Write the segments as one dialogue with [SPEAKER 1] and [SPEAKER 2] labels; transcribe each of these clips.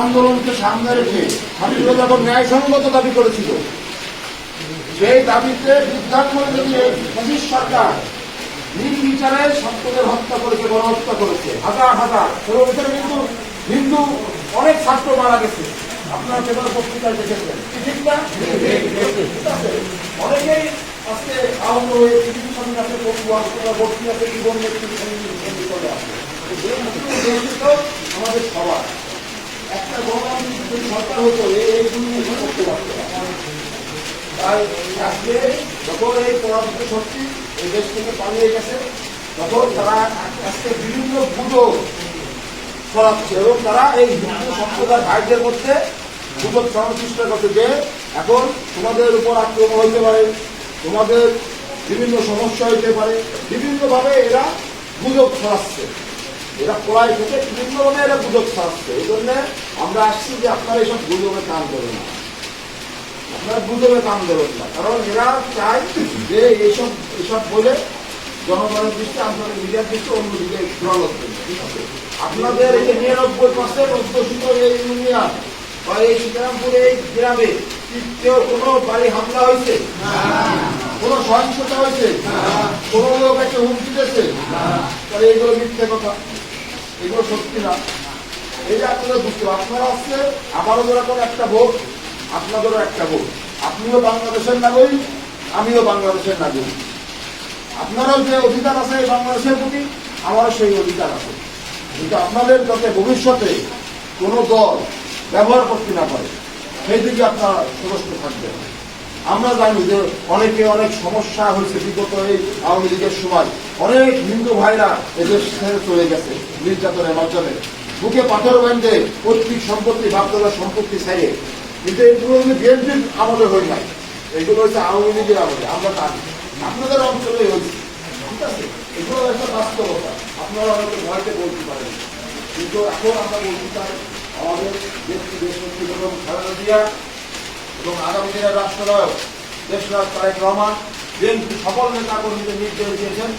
[SPEAKER 1] আন্দোলনকে সামনে রেখে হাবিবুর যখন ন্যায়সঙ্গত দাবি করেছিল। সেই দাবিতে বিদ্যাঙ্গনে এই ব্রিটিশ সরকার নির্বিচারে সত্যদের হত্যা করেছে, গণহত্যা করেছে। হাজার হাজার এবং এখানে কিন্তু হিন্দু, অনেক ছাত্র মারা গেছে। আপনারা পেপার পত্রিকায় দেখেছেন? অনেকেই আজকে আহত হয়ে সামনে আছে বন্ধু হাসপাতাল ভর্তি আছে, জীবন সঙ্গে আমাদের সবার। একটা হতো এই যখন এই এই দেশ থেকে পালিয়ে গেছে, তখন তারা বিভিন্ন ছড়াচ্ছে এবং তারা এই মধ্যে চেষ্টা এখন তোমাদের উপর আক্রমণ হইতে পারে, তোমাদের বিভিন্ন সমস্যা হইতে পারে, বিভিন্নভাবে এরা গুজব ছড়াচ্ছে। এরা কোলায় থেকে বিভিন্নভাবে এরা গুজব ছড়াচ্ছে এই জন্য আমরা আসছি যে আপনারা এইসব গুজবে কান দেবেন না। আপনারা গুজবে কান দেবেন না। কারণ এরা চায় যে এইসব এইসব বলে জনগণের দৃষ্টি আপনাদের মিডিয়ার দৃষ্টি অন্যদিকে ঘোরানোর ঠিক আছে আপনাদের এই নিরানব্বই পার্সেন্ট অধ্যুষিত এই ইউনিয়ন বা এই সীতারামপুরে এই গ্রামে কেউ কোনো বাড়ি হামলা হয়েছে? কোনো সহিংসতা হয়েছে? কোনো লোক একটা হুমকি দিয়েছে? তাহলে এইগুলো মিথ্যে কথা। এগুলো সত্যি না। এই যে আপনারা বুঝতে আপনারা হচ্ছে আমারও যেরকম একটা ভোট, আপনাদেরও একটা ভোট। আপনিও বাংলাদেশের নাগরিক, আমিও বাংলাদেশের নাগরিক। আপনারও যে অধিকার আছে বাংলাদেশের প্রতি, আমারও সেই অধিকার আছে। কিন্তু আপনাদের যাতে ভবিষ্যতে কোনো দল ব্যবহার করতে না পারে, সেই দিকে আপনারা সদস্য থাকবেন। আমরা জানি যে অনেকে অনেক সমস্যা হয়েছে বিগত এই আওয়ামী লীগের সময়। অনেক হিন্দু ভাইরা এদেশ ছেড়ে চলে গেছে নির্যাতনের মাধ্যমে। বুকে পাথর বেঁধে পৈতৃক সম্পত্তি, বাপদাদার সম্পত্তি ছেড়ে। কিন্তু এগুলো বিএনপির আমলে হয় নাই। এগুলো হচ্ছে আওয়ামী লীগের আমলে, আমরা জানি। আপনাদের অঞ্চলে হয়েছে। ঠিক আছে? এগুলো একটা বাস্তবতা। আপনারা হয়তো ভয়তে বলতে পারেন। কিন্তু এখন আমরা বলতে চাই, আমাদের দেশটি দেশনেত্রী বেগম খালেদা এবং আগামী দিনের রাষ্ট্রনায়ক দেশনাথ তারেক রহমান বিএনপি সকল নেতা কর্মীদের নির্দেশ দিয়েছেন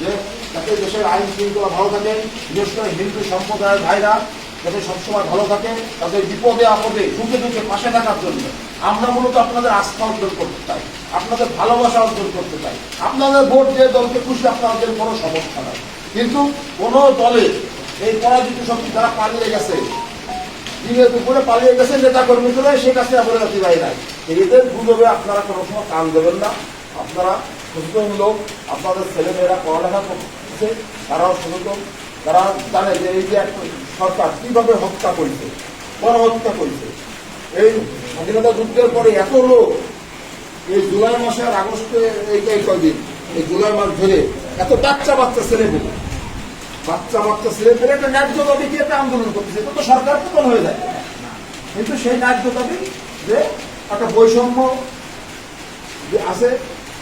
[SPEAKER 1] যে যাতে দেশের আইন শৃঙ্খলা ভালো থাকে, বিশেষ করে হিন্দু সম্প্রদায়ের ভাইরা যাতে সবসময় ভালো থাকে, তাদের বিপদে আপদে সুখে দুঃখে পাশে থাকার জন্য আমরা মূলত আপনাদের আস্থা অর্জন করতে চাই, আপনাদের ভালোবাসা অর্জন করতে চাই। আপনাদের ভোট যে দলকে খুশি আপনাদের কোনো সমস্যা নাই। কিন্তু কোনো দলে এই পরাজিত শক্তি যারা পালিয়ে গেছে দিনের দুপুরে পালিয়ে গেছে নেতা কর্মী করে সে কাছে রাখি ভাই নাই। এদের গুজবে আপনারা কোনো সময় কান দেবেন না। আপনারা সচেতন লোক, আপনাদের ছেলেমেয়েরা পড়ালেখা করছে, তারাও সচেতন। তারা জানে যে এই যে সরকার কীভাবে হত্যা করেছে, গণহত্যা করেছে। এই স্বাধীনতা যুদ্ধের পরে এত লোক, এই জুলাই মাসে আর আগস্টে, এই কদিন এই জুলাই মাস ধরে এত বাচ্চা বাচ্চা ছেলে বাচ্চা বাচ্চা ছেলে পেলে একটা ন্যায্য দাবি কি একটা আন্দোলন করতেছে। এটা তো সরকার পতন হয়ে যায়। কিন্তু সেই ন্যায্য দাবি যে একটা বৈষম্য যে আছে,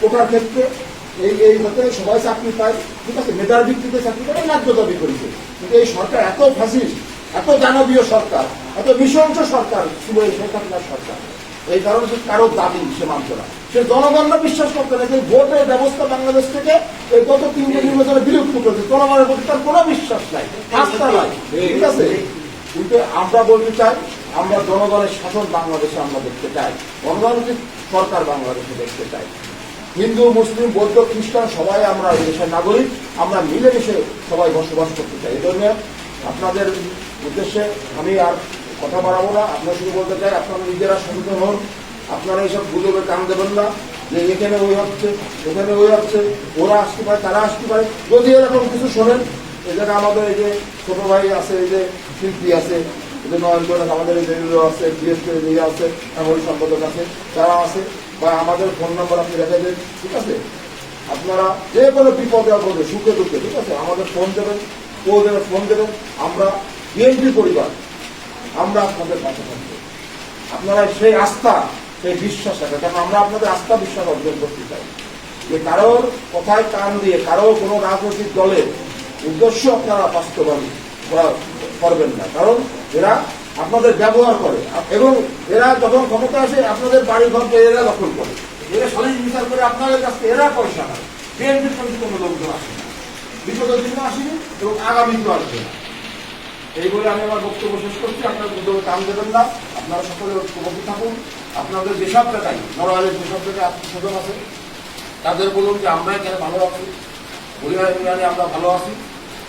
[SPEAKER 1] ওটার ক্ষেত্রে এই এই হতে সবাই চাকরি পায়। ঠিক আছে, মেধার ভিত্তিতে চাকরি পায়, ন্যায্য দাবি করেছে কিন্তু এই সরকার এত ফ্যাসিস্ট এত দানবীয় সরকার, এত নৃশংস সরকার ছিল এই হাসিনার সরকার। এই কারণে সে কারও দাবি সে মানত না। সে জনগণরা বিশ্বাস করতে না যে ভোটের ব্যবস্থা বাংলাদেশ থেকে এই গত তিনটে নির্বাচনে বিলুপ্ত করেছে জনগণের প্রতি তার কোনো বিশ্বাস নাই, আস্থা নাই, ঠিক আছে? কিন্তু আমরা বলতে চাই, আমরা জনগণের শাসন বাংলাদেশে আমরা দেখতে চাই, গণতান্ত্রিক সরকার বাংলাদেশে দেখতে চাই। হিন্দু, মুসলিম, বৌদ্ধ, খ্রিস্টান, সবাই আমরা এই দেশের নাগরিক, আমরা মিলেমিশে সবাই বসবাস করতে চাই। এই জন্য আপনাদের উদ্দেশ্যে আমি আর কথা বাড়াবো না। আপনার শুধু বলতে চাই আপনারা নিজেরা সচেতন হন। আপনারা এইসব গুজবে কান দেবেন না। যে এখানে ওই হচ্ছে, ওখানে ওই হচ্ছে, ওরা আসতে পারে, তারা আসতে পারে। যদি এরকম কিছু শোনেন জায়গায় আমাদের এই যে ছোট ভাই আছে, এই যে শিল্পী আছে, এই যে নয়ন করে আমাদের এই যে আছে, বিএসপি ইয়ে আছে এমন সম্পাদক আছে তারা আছে। বা আমাদের ফোন নম্বর আপনি রেখে দেন, ঠিক আছে? আপনারা যে কোনো বিপদে আপদে, সুখে দুঃখে, ঠিক আছে? আমাদের ফোন দেবেন ও ফোন দেবেন। আমরা বিএনপি পরিবার আমরা আপনাদের পাশে থাকব আপনারা সেই আস্থা, সেই বিশ্বাস আছে কারণ আমরা আপনাদের আস্থা বিশ্বাস অর্জন করতে চাই। যে কারোর কথায় কান দিয়ে, কারও কোনো রাজনৈতিক দলের উদ্দেশ্য আপনারা বাস্তবায়ন করা- করবেন না। কারণ এরা আপনাদের ব্যবহার করে। এবং এরা যখন ক্ষমতা আসে, আপনাদের বাড়ি ঘর এরা দখল করে। এরা সালিশ বিচার করে আপনাদের কাছ থেকে এরা পয়সা নেয়। বিএনপির প্রতি কোনো লোকজন আসে না। বিগত দিনও আসেনি এবং আগামীতেও আসবে না। এই বলে আমি আমার বক্তব্য শেষ করছি। আপনারা দুটো কাম দেবেন না। আপনারা সকলে ঐক্যবদ্ধ থাকুন। আপনাদের যেসব জায়গায় নড়াইলের যেসব জায়গায় আত্মীয় আছে, তাদের বলুন যে আমরা এখানে ভালো আছি। বলিয়া ইউনিয়নে আমরা ভালো আছি।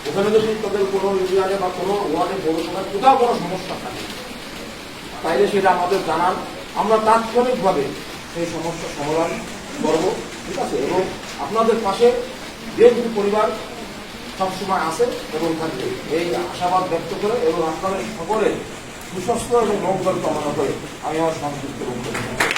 [SPEAKER 1] ওখানে যদি তাদের কোনো ইউনিয়নে বা কোনো ওয়ার্ডে পৌরসভায় কোথাও কোনো সমস্যা থাকে, তাইলে সেটা আমাদের জানান। আমরা তাৎক্ষণিকভাবে সেই সমস্যা সমাধান করব। ঠিক আছে? এবং আপনাদের পাশে বিএনপি পরিবার সবসময় আছে এবং থাকবে, এই আশাবাদ ব্যক্ত করে এবং আপনাদের সকলের সুস্বাস্থ্য এবং মঙ্গল কামনা করে আমি আমার সংযুক্ত বক্তব্য